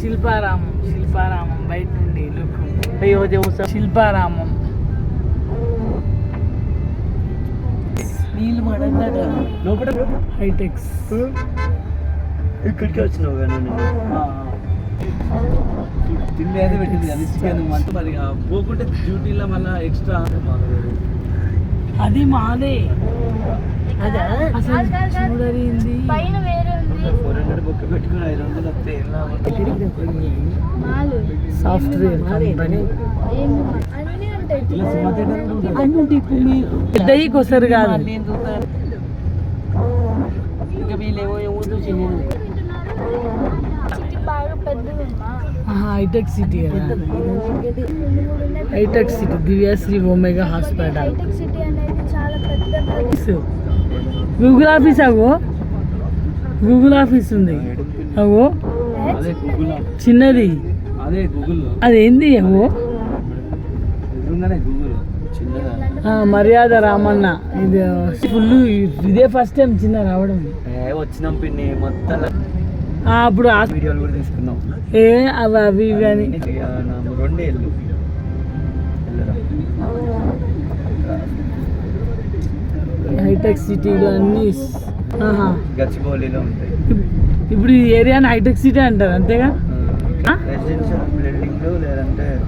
శిల్పారామం శిల్పారామం బయట నుండి లుక్ అయ్యో దేవస శిల్పారామం. నీళ్ళు మడందట లోపల హైటెక్స్. ఇక్కడికి వచ్చినావు కానీ తిండి అయితే పెట్టింది అది చికెన్ అంటే మరి పోకుంటే డ్యూటీలో మళ్ళీ ఎక్స్ట్రా అది మాదే. అదా? అసలు చూడరింది పైన వేరే ఫోర్ హండ్రెడ్ బుక్ పెట్టుకుని ఐదు వందలు వస్తే ఎలా మాలు సాఫ్ట్వేర్ కంపెనీ పెద్దవి కొసరు కాదు. ఇంకా వీళ్ళేమో ఏమో చిన్నది hitech city hitech city Divyasree Omega hospital. Hitech city అనేది చాలా పెద్ద ప్రదేశం గూగుల్ ఆఫీస్ అగో గూగుల్ ఆఫీస్ ఉంది. గూగుల్ చిన్నది. అదే గూగుల్. అదేంది ఆ, మర్యాద రామన్న. ఇది ఫుల్ ఇదే ఫస్ట్ టైం చిన్న రావడం. వచ్చినాం పిన్ని మొత్తం. అప్పుడు వీడియోలు కూడా తీసుకున్నాం ఏ అవి అవి ఇవి అని ఇక నా రెండే వెళ్ళు వెళ్ళరా? హైటెక్ సిటీలో అన్ని. గచ్చిబౌలిలో ఉంటాయి. ఇప్- ఇప్పుడు ఈ ఏరియాని హైటెక్ సిటీ అంటారు అంతేగా? రెసిడెన్షియల్ బిల్డింగ్లు లేదంటే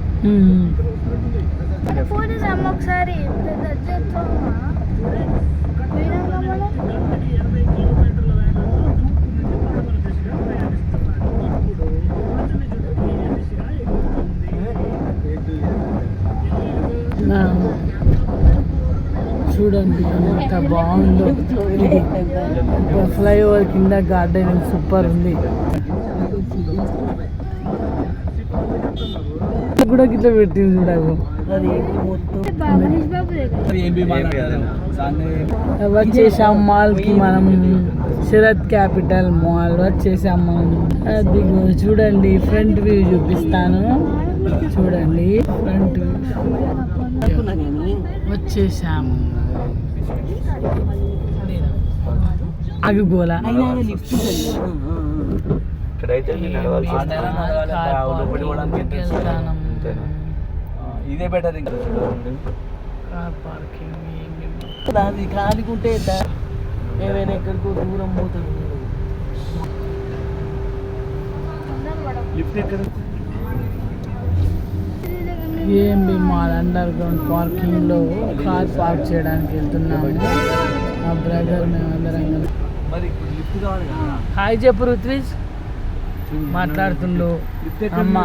ఒకసారి. చూడండి ఎంత బాగుందో. ఫ్లైఓవర్ కింద గార్డెనింగ్ సూపర్ ఉంది. కూడా గిట్ల పెట్టింది చూడకు వచ్చేసాం మాల్కి మనం శరత్ క్యాపిటల్ మాల్ వచ్చేసాం మనం. అది చూడండి ఫ్రంట్ వ్యూ చూపిస్తాను. చూడండి ఫ్రంట్ వ్యూ. వచ్చేసాము ఆగుగోలా ఇక్కడైతే ఇదే బెటర్ ఇంకా. కార్ పార్కింగ్ అది కాలికుంటే ఏమైనా ఎక్కడికో దూరం పోతుంది లిఫ్ట్ ఎక్కడ? మాల్ అండర్ గ్రౌండ్ పార్కింగ్లో కార్ పార్క్ చేయడానికి వెళ్తున్నాము. మా బ్రదర్ మేమందరం హాయ్ చెప్పు రుత్విజ్ మాట్లాడుతుండు. అమ్మ.